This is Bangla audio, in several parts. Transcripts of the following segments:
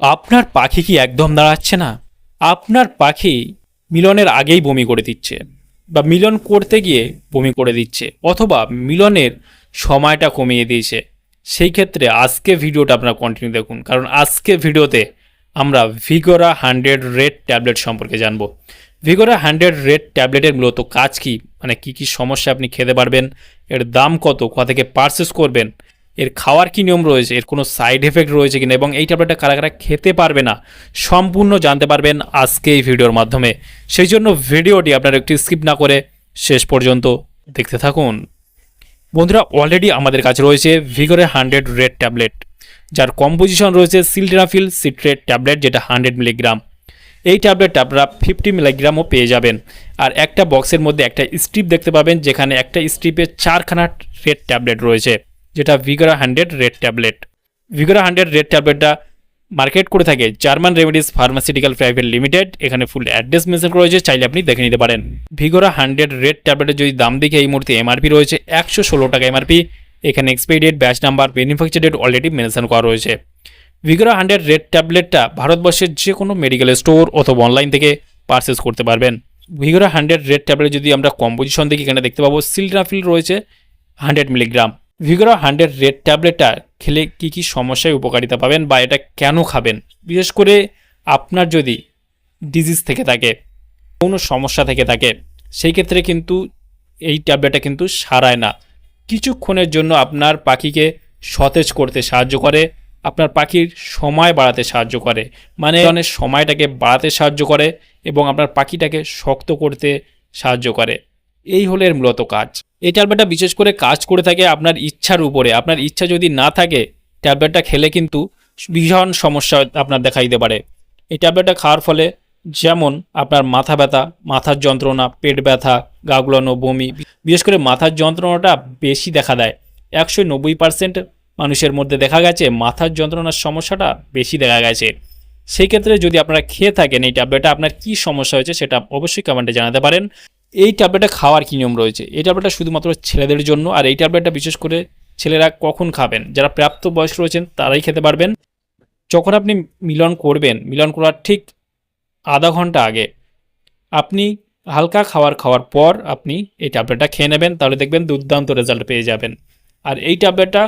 আপনার পাখি কি একদম দাঁড়াচ্ছে না? আপনার পাখি মিলনের আগেই বমি করে দিচ্ছে বা মিলন করতে গিয়ে বমি করে দিচ্ছে অথবা মিলনের সময়টা কমিয়ে দিয়েছে। সেই ক্ষেত্রে আজকে ভিডিওটা আপনারা কন্টিনিউ দেখুন, কারণ আজকে ভিডিওতে আমরা ভিগোরা হান্ড্রেড রেড ট্যাবলেট সম্পর্কে জানব। ভিগোরা হান্ড্রেড রেড ট্যাবলেটের মূলত কাজ কি? মানে কি কি সমস্যা আপনি খেতে পারবেন? এর দাম কত? কোথা থেকে পারচেস করবেন? এর খাওয়ার কি নিয়ম রয়েছে? এর কোনো সাইড এফেক্ট রয়েছে কিনা? এবং এই ট্যাবলেটটা কারা কারা খেতে পারবে না? সম্পূর্ণ জানতে পারবেন আজকে এই ভিডিওর মাধ্যমে। সেই জন্য ভিডিওটি আপনারা একটু স্কিপ না করে শেষ পর্যন্ত দেখতে থাকুন। বন্ধুরা অলরেডি আমাদের কাছে রয়েছে ভিগোরে হান্ড্রেড রেড ট্যাবলেট যার কম্পোজিশন রয়েছে সিলটেনাফিল সিট্রেট ট্যাবলেট যেটা হান্ড্রেড মিলিগ্রাম এই ট্যাবলেটটা আপনারা ফিফটি মিলিগ্রামও পেয়ে যাবেন। আর একটা বক্সের মধ্যে একটা স্ট্রিপ দেখতে পাবেন, যেখানে একটা স্ট্রিপে চারখানা রেড ট্যাবলেট রয়েছে। যেটা Vigora hundred red tablet Vigora hundred red ট্যাবলেটটা market করে থাকে German Remedies pharmaceutical private limited এখানে ফুল অ্যাড্রেস মেনশন রয়েছে, চাইলে আপনি দেখে নিতে পারেন। ভিগোরা হান্ড্রেড রেড ট্যাবলেটের যদি দাম দেখে এই মুহূর্তে এমআরপি রয়েছে, একশো ষোলো টাকা এমআরপি এখানে expiry date batch number manufacture date already mention করা রয়েছে। ভিগোরা হান্ড্রেড রেড ট্যাবলেটটা ভারতবর্ষের যে কোনো মেডিকেল স্টোর অথবা অনলাইন থেকে পারচেস করতে পারবেন। ভিগোরা হান্ড্রেড রেড ট্যাবলেট যদি আমরা কম্পোজিশন দেখি এখানে দেখতে পাবো সিলড্রাফিল রয়েছে hundred milligram Vigora hundred red ট্যাবলেটটা খেলে কি কি সমস্যায় উপকারিতা পাবেন বা এটা কেন খাবেন? বিশেষ করে আপনার যদি ডিজিজ থেকে থাকে, কোনো সমস্যা থেকে থাকে, সেই ক্ষেত্রে কিন্তু এই ট্যাবলেটটা কিন্তু সারায় না। কিছুক্ষণের জন্য আপনার পাখিকে সতেজ করতে সাহায্য করে, আপনার পাখির সময় বাড়াতে সাহায্য করে। মানে অনেক সময়টাকে বাড়াতে সাহায্য করে এবং আপনার পাখিটাকে শক্ত করতে সাহায্য করে। এই হলো এর মূলত কাজ। এই ট্যাবলেটটা বিশেষ করে কাজ করে থাকে আপনার ইচ্ছার উপরে। আপনার ইচ্ছা যদি না থাকে, ট্যাবলেটটা খেলে কিন্তু ভীষণ সমস্যা আপনার দেখা দিতে পারে। এই ট্যাবলেটটা খাওয়ার ফলে যেমন আপনার মাথা ব্যথা, মাথার যন্ত্রণা, পেট ব্যথা, গা গুলানো, বমি, বিশেষ করে মাথার যন্ত্রণাটা বেশি দেখা দেয়। একশো নব্বই পার্সেন্ট মানুষের মধ্যে দেখা গেছে মাথার যন্ত্রণার সমস্যাটা বেশি দেখা গেছে। সেই ক্ষেত্রে যদি আপনারা খেয়ে থাকেন এই ট্যাবলেটটা, আপনার কী সমস্যা হয়েছে সেটা অবশ্যই কমেন্টে জানাতে পারেন। এই ট্যাবলেটটা খাওয়ার কী নিয়ম রয়েছে? এই ট্যাবলেটটা শুধুমাত্র ছেলেদের জন্য, আর এই ট্যাবলেটটা বিশেষ করে ছেলেরা কখন খাবেন? যারা প্রাপ্ত বয়স রয়েছেন, তারাই খেতে পারবেন। যখন আপনি মিলন করবেন, মিলন করার ঠিক আধা ঘণ্টা আগে, আপনি হালকা খাবার খাওয়ার পর আপনি এই ট্যাবলেটটা খেয়ে নেবেন, তাহলে দেখবেন দুর্দান্ত রেজাল্ট পেয়ে যাবেন। আর এই ট্যাবলেটটা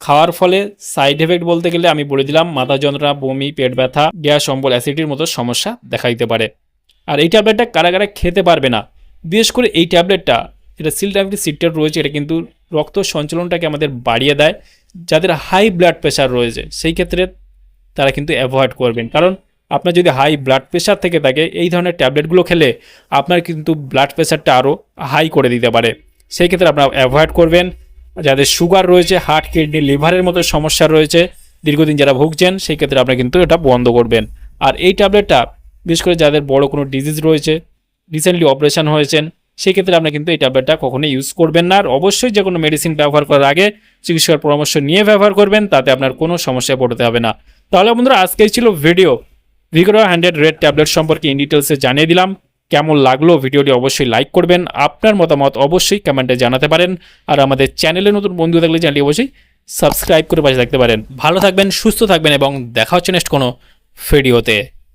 খাওয়ার ফলে সাইড এফেক্ট বলতে গেলে আমি বলে দিলাম, মাথা যন্ত্রণা, বমি, পেট ব্যথা, গ্যাস, অম্বল, অ্যাসিডিটির মতো সমস্যা দেখা দিতে পারে। আর এই ট্যাবলেটটা কারা কারা খেতে পারবে না বিশেষ করে এই ট্যাবলেটটা, এটা সিলটাবিটি সিটটেড রয়েছে, এটা কিন্তু রক্ত সঞ্চালনটাকে আমাদের বাড়িয়ে দেয়, যাদের হাই ব্লাড প্রেশার রয়েছে, সেই ক্ষেত্রে তারা কিন্তু অ্যাভয়েড করবেন। কারণ আপনার যদি হাই ব্লাড প্রেশার থেকে থাকে, এই ধরনের ট্যাবলেটগুলো খেলে আপনার কিন্তু ব্লাড প্রেশারটা আরও হাই করে দিতে পারে। সেই ক্ষেত্রে আপনারা অ্যাভয়েড করবেন। যাদের সুগার রয়েছে হার্ট কিডনি লিভারের মতো সমস্যা রয়েছে, দীর্ঘদিন যারা ভুগছেন, সেই ক্ষেত্রে আপনারা কিন্তু এটা বন্ধ করবেন। আর এই ট্যাবলেটটা, বিশেষ করে যাদের বড় কোনো ডিজিজ রয়েছে রিসেন্টলি অপারেশন হয়েছেন সেই ক্ষেত্রে আপনি কিন্তু এই ট্যাবলেটটা কখনোই ইউজ করবেন না। আর অবশ্যই যে কোনো মেডিসিন ব্যবহার করার আগে চিকিৎসকের পরামর্শ নিয়ে ব্যবহার করবেন, তাতে আপনার কোনো সমস্যায় পড়তে হবে না। তাহলে বন্ধুরা, আজকেই ছিল video Vigora hundred red tablet সম্পর্কে ইন ডিটেলসে জানিয়ে দিলাম। কেমন লাগল ভিডিওটি অবশ্যই লাইক করবেন। আপনার মতামত অবশ্যই কমেন্টে জানাতে পারেন। আর আমাদের চ্যানেলে নতুন বন্ধু থাকলে চ্যানেলটি অবশ্যই সাবস্ক্রাইব করে পাশে থাকতে পারেন। ভালো থাকবেন, সুস্থ থাকবেন এবং দেখা হচ্ছে নেক্সট কোনো ভিডিওতে